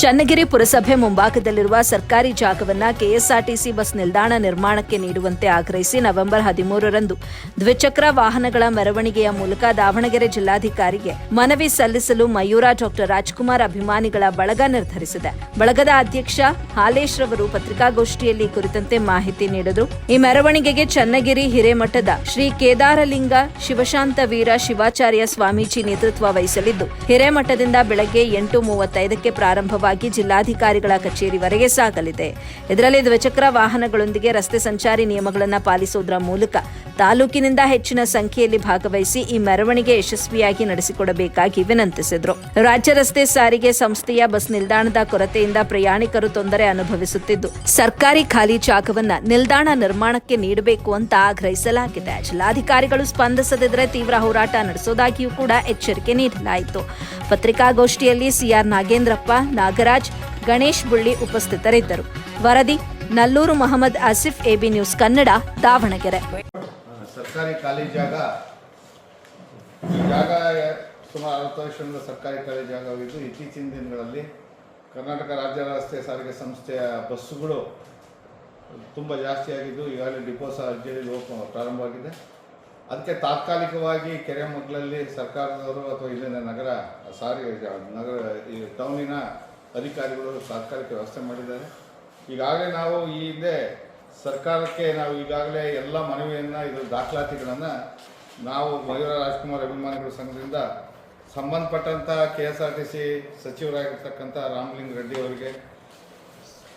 ಚನ್ನಗಿರಿ ಪುರಸಭೆ ಮುಂಭಾಗದಲ್ಲಿರುವ ಸರ್ಕಾರಿ ಜಾಗವನ್ನ ಕೆಎಸ್ಆರ್ಟಿಸಿ ಬಸ್ ನಿಲ್ದಾಣ ನಿರ್ಮಾಣಕ್ಕೆ ನೀಡುವಂತೆ ಆಗ್ರಹಿಸಿ ನವೆಂಬರ್ ಹದಿಮೂರರಂದು ದ್ವಿಚಕ್ರ ವಾಹನಗಳ ಮೆರವಣಿಗೆಯ ಮೂಲಕ ದಾವಣಗೆರೆ ಜಿಲ್ಲಾಧಿಕಾರಿಗೆ ಮನವಿ ಸಲ್ಲಿಸಲು ಮಯೂರ ಡಾಕ್ಟರ್ ರಾಜ್ಕುಮಾರ್ ಅಭಿಮಾನಿಗಳ ಬಳಗ ನಿರ್ಧರಿಸಿದೆ. ಬಳಗದ ಅಧ್ಯಕ್ಷ ಹಾಲೇಶ್ ರವರು ಪತ್ರಿಕಾಗೋಷ್ಠಿಯಲ್ಲಿ ಕುರಿತಂತೆ ಮಾಹಿತಿ ನೀಡಿದರು. ಈ ಮೆರವಣಿಗೆಗೆ ಚನ್ನಗಿರಿ ಹಿರೇಮಠದ ಶ್ರೀ ಕೇದಾರಲಿಂಗ ಶಿವಶಾಂತ ವೀರ ಶಿವಾಚಾರ್ಯ ಸ್ವಾಮೀಜಿ ನೇತೃತ್ವ ವಹಿಸಲಿದ್ದು, ಹಿರೇಮಠದಿಂದ ಬೆಳಗ್ಗೆ ಎಂಟು ಮೂವತ್ತೈದಕ್ಕೆ ಪ್ರಾರಂಭವಾಗಿ ಜಿಲ್ಲಾಧಿಕಾರಿಗಳ ಕಚೇರಿವರೆಗೆ ಸಾಗಲಿದೆ. ಇದರಲ್ಲಿ ದ್ವಿಚಕ್ರ ವಾಹನಗಳೊಂದಿಗೆ ರಸ್ತೆ ಸಂಚಾರಿ ನಿಯಮಗಳನ್ನು ಪಾಲಿಸುವುದರ ಮೂಲಕ ತಾಲೂಕಿನಿಂದ ಹೆಚ್ಚಿನ ಸಂಖ್ಯೆಯಲ್ಲಿ ಭಾಗವಹಿಸಿ ಈ ಮೆರವಣಿಗೆ ಯಶಸ್ವಿಯಾಗಿ ನಡೆಸಿಕೊಡಬೇಕಾಗಿ ವಿನಂತಿಸಿದರು. ರಾಜ್ಯ ರಸ್ತೆ ಸಾರಿಗೆ ಸಂಸ್ಥೆಯ ಬಸ್ ನಿಲ್ದಾಣದ ಕೊರತೆಯಿಂದ ಪ್ರಯಾಣಿಕರು ತೊಂದರೆ ಅನುಭವಿಸುತ್ತಿದ್ದು, ಸರ್ಕಾರಿ ಖಾಲಿ ಜಾಗವನ್ನ ನಿಲ್ದಾಣ ನಿರ್ಮಾಣಕ್ಕೆ ನೀಡಬೇಕು ಅಂತ ಆಗ್ರಹಿಸಲಾಗಿದೆ. ಜಿಲ್ಲಾಧಿಕಾರಿಗಳು ಸ್ಪಂದಿಸದಿದ್ದರೆ ತೀವ್ರ ಹೋರಾಟ ನಡೆಸೋದಾಗಿಯೂ ಕೂಡ ಎಚ್ಚರಿಕೆ ನೀಡಲಾಯಿತು. ಪತ್ರಿಕಾಗೋಷ್ಠಿಯಲ್ಲಿ ಸಿಆರ್ ನಾಗೇಂದ್ರಪ್ಪ ನಾಗರಾಜ್, ಗಣೇಶ್ ಬುಳ್ಳಿ ಉಪಸ್ಥಿತರಿದ್ದರು. ವರದಿ, ನಲ್ಲೂರು ಮೊಹಮ್ಮದ್ ಆಸಿಫ್, ಎಬಿ ನ್ಯೂಸ್ ಕನ್ನಡ, ದಾವಣಗೆರೆ. ಸರ್ಕಾರಿ ಖಾಲಿ ಜಾಗ ಜಾಗ ಸುಮಾರು ಅರವತ್ತು ವರ್ಷದಿಂದ ಸರ್ಕಾರಿ ಖಾಲಿ ಜಾಗವಿದ್ದು ಇತ್ತೀಚಿನ ದಿನಗಳಲ್ಲಿ ಕರ್ನಾಟಕ ರಾಜ್ಯ ರಸ್ತೆ ಸಾರಿಗೆ ಸಂಸ್ಥೆಯ ಬಸ್ಸುಗಳು ತುಂಬ ಜಾಸ್ತಿ ಆಗಿದ್ದು, ಈಗಾಗಲೇ ಡಿಪೋ ಸಹ ಅರ್ಜಿಯಲ್ಲಿ ಪ್ರಾರಂಭವಾಗಿದೆ. ಅದಕ್ಕೆ ತಾತ್ಕಾಲಿಕವಾಗಿ ಕೆರೆ ಮಗ್ಲಲ್ಲಿ ಸರ್ಕಾರದವರು ಅಥವಾ ಇಲ್ಲಿನ ನಗರ, ಸಾರಿಗೆ ನಗರ, ಈ ಟೌನಿನ ಅಧಿಕಾರಿಗಳು ಸರ್ಕಾರಕ್ಕೆ ವ್ಯವಸ್ಥೆ ಮಾಡಿದ್ದಾರೆ. ಈಗಾಗಲೇ ನಾವು ಈ ಹಿಂದೆ ಸರ್ಕಾರಕ್ಕೆ ನಾವು ಈಗಾಗಲೇ ಎಲ್ಲ ಮನವಿಯನ್ನು, ಇದು ದಾಖಲಾತಿಗಳನ್ನು ನಾವು ಮಯೂರ ರಾಜ್ಕುಮಾರ್ ಅಭಿಮಾನಿಗಳ ಸಂಘದಿಂದ ಸಂಬಂಧಪಟ್ಟಂಥ K S R T C ಸಚಿವರಾಗಿರ್ತಕ್ಕಂಥ Ramalinga Reddy ಅವರಿಗೆ,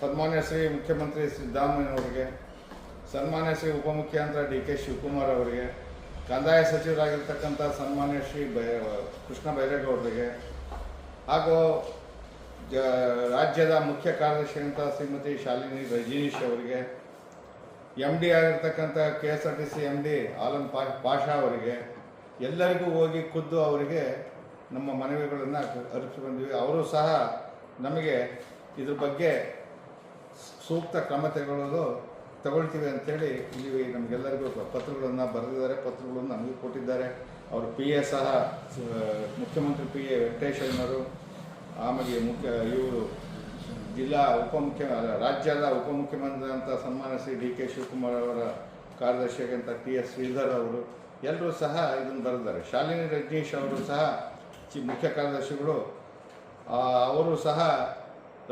ಸನ್ಮಾನ್ಯ ಶ್ರೀ ಮುಖ್ಯಮಂತ್ರಿ ಸಿದ್ದರಾಮಯ್ಯನವರಿಗೆ ಸನ್ಮಾನ್ಯ ಶ್ರೀ ಉಪಮುಖ್ಯಮಂತ್ರಿ ಡಿ ಕೆ ಶಿವಕುಮಾರ್ ಅವರಿಗೆ, ಕಂದಾಯ ಸಚಿವರಾಗಿರ್ತಕ್ಕಂಥ ಸನ್ಮಾನ್ಯ ಶ್ರೀ ಬೈ ಕೃಷ್ಣ ಬೈರೇಗೌಡರಿಗೆ ಹಾಗೂ ರಾಜ್ಯದ ಮುಖ್ಯ ಕಾರ್ಯದರ್ಶಿ ಅಂತ ಶ್ರೀಮತಿ ಶಾಲಿನಿ ರಜನೀಶ್ ಅವರಿಗೆ ಎಂ ಡಿ ಆಗಿರ್ತಕ್ಕಂಥ K S R T C M D Alam ಪಾ, ಪಾಷಾ ಅವರಿಗೆ, ಎಲ್ಲರಿಗೂ ಹೋಗಿ ಖುದ್ದು ಅವರಿಗೆ ನಮ್ಮ ಮನವಿಗಳನ್ನು ಅರ್ಪಿಸಿ ಬಂದಿವಿ. ಅವರು ಸಹ ನಮಗೆ ಇದ್ರ ಬಗ್ಗೆ ಸೂಕ್ತ ಕ್ರಮ ತಗೊಳ್ಳೋದು ತಗೊಳ್ತೀವಿ ಅಂಥೇಳಿ ಇಲ್ಲಿ ನಮಗೆಲ್ಲರಿಗೂ ಪತ್ರಗಳನ್ನು ಬರೆದಿದ್ದಾರೆ. ಪತ್ರಗಳನ್ನು ನಮಗೆ ಕೊಟ್ಟಿದ್ದಾರೆ. ಅವರು ಪಿ ಎ ಸಹ ಮುಖ್ಯಮಂತ್ರಿ ಪಿ ಎ ವೆಂಕಟೇಶಯ್ಯನವರು ಆಮೇಲೆ ಮುಖ್ಯ ಇವರು ಜಿಲ್ಲಾ ಉಪಮುಖ್ಯ ರಾಜ್ಯದ ಉಪಮುಖ್ಯಮಂತ್ರಿ ಅಂತ ಸನ್ಮಾನಿಸಿ ಶ್ರೀ ಡಿ ಕೆ ಶಿವಕುಮಾರ್ ಅವರ ಕಾರ್ಯದರ್ಶಿಯಾಗಿಂತ ಟಿ ಎಸ್ ಶ್ರೀಧರ್ ಅವರು, ಎಲ್ಲರೂ ಸಹ ಇದನ್ನು ಬರೆದಿದ್ದಾರೆ. ಶಾಲಿನಿ ರಜನೀಶ್ ಅವರು ಸಹ ಚಿ ಮುಖ್ಯ ಕಾರ್ಯದರ್ಶಿಗಳು. ಅವರು ಸಹ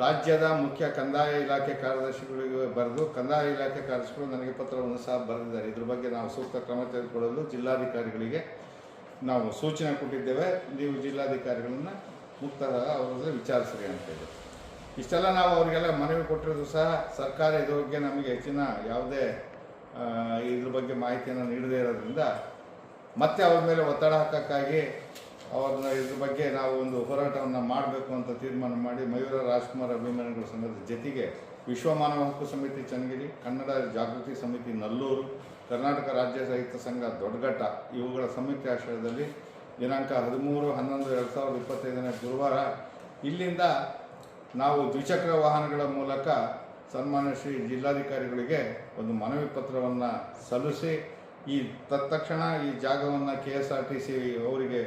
ರಾಜ್ಯದ ಮುಖ್ಯ ಕಂದಾಯ ಇಲಾಖೆ ಕಾರ್ಯದರ್ಶಿಗಳಿಗೆ ಬರೆದು ಕಂದಾಯ ಇಲಾಖೆ ಕಾರ್ಯದರ್ಶಿಗಳು ನನಗೆ ಪತ್ರವನ್ನು ಸಹ ಬರೆದಿದ್ದಾರೆ. ಇದ್ರ ಬಗ್ಗೆ ನಾವು ಸೂಕ್ತ ಕ್ರಮ ತೆಗೆದುಕೊಳ್ಳಲು ಜಿಲ್ಲಾಧಿಕಾರಿಗಳಿಗೆ ನಾವು ಸೂಚನೆ ಕೊಟ್ಟಿದ್ದೇವೆ. ನೀವು ಜಿಲ್ಲಾಧಿಕಾರಿಗಳನ್ನ ಮುಕ್ತರಾಗ ಅವ್ರದ್ದು ವಿಚಾರಿಸ್ರಿ ಅಂತೇಳಿ ಇಷ್ಟೆಲ್ಲ ನಾವು ಅವರಿಗೆಲ್ಲ ಮನವಿ ಕೊಟ್ಟಿರೋದು ಸಹ ಸರ್ಕಾರ ಇದ್ರ ಬಗ್ಗೆ ನಮಗೆ ಹೆಚ್ಚಿನ ಯಾವುದೇ ಇದ್ರ ಬಗ್ಗೆ ಮಾಹಿತಿಯನ್ನು ನೀಡದೇ ಇರೋದ್ರಿಂದ ಮತ್ತೆ ಅವ್ರ ಮೇಲೆ ಒತ್ತಡ ಹಾಕೋಕ್ಕಾಗಿ ಅವ್ರನ್ನ ಇದ್ರ ಬಗ್ಗೆ ನಾವು ಒಂದು ಹೋರಾಟವನ್ನು ಮಾಡಬೇಕು ಅಂತ ತೀರ್ಮಾನ ಮಾಡಿ ಮಯೂರ ರಾಜ್ಕುಮಾರ್ ಅಭಿಮಾನಿಗಳ ಸಂಘದ ಜೊತೆಗೆ ವಿಶ್ವ ಮಾನವ ಹಕ್ಕು ಸಮಿತಿ ಚನ್ನಗಿರಿ, ಕನ್ನಡ ಜಾಗೃತಿ ಸಮಿತಿ ನಲ್ಲೂರು, ಕರ್ನಾಟಕ ರಾಜ್ಯ ಸಾಹಿತ್ಯ ಸಂಘ ದೊಡ್ಡಘಟ್ಟ, ಇವುಗಳ ಸಂಯುಕ್ತ ಆಶ್ರಯದಲ್ಲಿ ದಿನಾಂಕ ಹದಿಮೂರು, ಹನ್ನೊಂದು, ಎರಡು ಸಾವಿರದ ಇಪ್ಪತ್ತೈದನೇ ಗುರುವಾರ ಇಲ್ಲಿಂದ ನಾವು ದ್ವಿಚಕ್ರ ವಾಹನಗಳ ಮೂಲಕ ಸನ್ಮಾನ್ಯ ಶ್ರೀ ಜಿಲ್ಲಾಧಿಕಾರಿಗಳಿಗೆ ಒಂದು ಮನವಿ ಪತ್ರವನ್ನು ಸಲ್ಲಿಸಿ ಈ ತತ್ಕ್ಷಣ ಈ ಜಾಗವನ್ನು K S R T C ಅವರಿಗೆ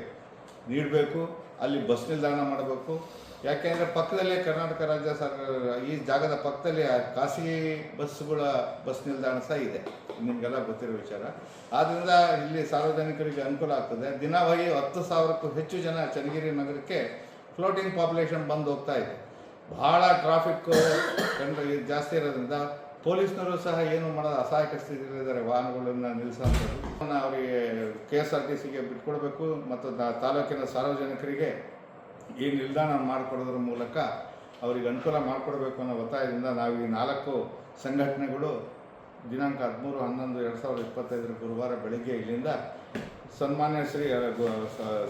ನೀಡಬೇಕು, ಅಲ್ಲಿ ಬಸ್ ನಿಲ್ದಾಣ ಮಾಡಬೇಕು. ಯಾಕೆಂದರೆ ಪಕ್ಕದಲ್ಲೇ ಕರ್ನಾಟಕ ರಾಜ್ಯ ಸರ್ಕಾರ, ಈ ಜಾಗದ ಪಕ್ಕದಲ್ಲಿ ಖಾಸಗಿ ಬಸ್ಸುಗಳ ಬಸ್ ನಿಲ್ದಾಣ ಸಹ ಇದೆ. ನಿಮಗೆಲ್ಲ ಗೊತ್ತಿರೋ ವಿಚಾರ. ಆದ್ದರಿಂದ ಇಲ್ಲಿ ಸಾರ್ವಜನಿಕರಿಗೆ ಅನುಕೂಲ ಆಗ್ತದೆ. ದಿನವಾಗಿ ಹತ್ತು ಸಾವಿರಕ್ಕೂ ಹೆಚ್ಚು ಜನ ಚನ್ನಗಿರಿ ನಗರಕ್ಕೆ ಫ್ಲೋಟಿಂಗ್ ಪಾಪ್ಯುಲೇಷನ್ ಬಂದು ಹೋಗ್ತಾ ಇದೆ. ಭಾಳ ಟ್ರಾಫಿಕ್ ಕಂಡು ಜಾಸ್ತಿ ಇರೋದ್ರಿಂದ ಪೊಲೀಸ್ನವರು ಸಹ ಏನು ಮಾಡೋದು ಅಸಹಾಯಕ ಸ್ಥಿತಿಯಲ್ಲಿದ್ದಾರೆ ವಾಹನಗಳನ್ನು ನಿಲ್ಲಿಸುವಂಥದ್ದು. ಅವರಿಗೆ ಕೆ ಎಸ್ ಆರ್ ಟಿ ಸಿಗೆ ಬಿಟ್ಕೊಡ್ಬೇಕು ಮತ್ತು ತಾಲೂಕಿನ ಸಾರ್ವಜನಿಕರಿಗೆ ಈ ನಿಲ್ದಾಣ ಮಾಡಿಕೊಡೋದ್ರ ಮೂಲಕ ಅವರಿಗೆ ಅನುಕೂಲ ಮಾಡಿಕೊಡ್ಬೇಕು ಅನ್ನೋ ಒತ್ತಾಯದಿಂದ ನಾವು ಈ ನಾಲ್ಕು ಸಂಘಟನೆಗಳು ದಿನಾಂಕ ಹದಿಮೂರು, ಹನ್ನೊಂದು, ಎರಡು ಸಾವಿರದ ಇಪ್ಪತ್ತೈದರ ಗುರುವಾರ ಬೆಳಗ್ಗೆ ಇಲ್ಲಿಂದ ಸನ್ಮಾನ್ಯ ಶ್ರೀ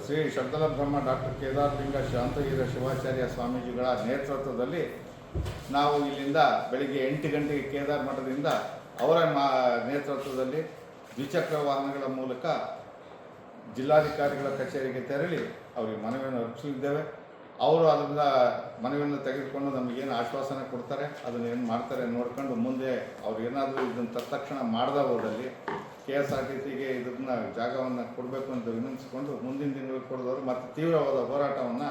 ಶ್ರೀ ಶಬ್ದಲ ಬ್ರಹ್ಮ ಡಾಕ್ಟರ್ ಕೇದಾರ್ಲಿಂಗ ಶಾಂತವೀರ ಶಿವಾಚಾರ್ಯ ಸ್ವಾಮೀಜಿಗಳ ನೇತೃತ್ವದಲ್ಲಿ ನಾವು ಇಲ್ಲಿಂದ ಬೆಳಿಗ್ಗೆ ಎಂಟು ಗಂಟೆಗೆ ಕೇದಾರ ಮಠದಿಂದ ಅವರ ಮಾ ನೇತೃತ್ವದಲ್ಲಿ ದ್ವಿಚಕ್ರ ವಾಹನಗಳ ಮೂಲಕ ಜಿಲ್ಲಾಧಿಕಾರಿಗಳ ಕಚೇರಿಗೆ ತೆರಳಿ ಅವರಿಗೆ ಮನವಿಯನ್ನು ಅರ್ಪಿಸಲಿದ್ದೇವೆ. ಅವರು ಅದರಿಂದ ಮನವಿಯನ್ನು ತೆಗೆದುಕೊಂಡು ನಮಗೇನು ಆಶ್ವಾಸನೆ ಕೊಡ್ತಾರೆ, ಅದನ್ನು ಏನು ಮಾಡ್ತಾರೆ ನೋಡ್ಕೊಂಡು ಮುಂದೆ ಅವ್ರು ಏನಾದರೂ ಇದನ್ನು ತತ್ಕ್ಷಣ ಮಾಡದ ಹೋದಲ್ಲಿ ಕೆ ಎಸ್ ಆರ್ ಟಿ ಸಿಗೆ ಇದನ್ನ ಜಾಗವನ್ನು ಕೊಡಬೇಕು ಅಂತ ವಿನಂತಿಸಿಕೊಂಡು ಮುಂದಿನ ದಿನಗಳು ಕೊಡಿದವರು ಮತ್ತು ತೀವ್ರವಾದ ಹೋರಾಟವನ್ನು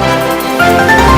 thank you.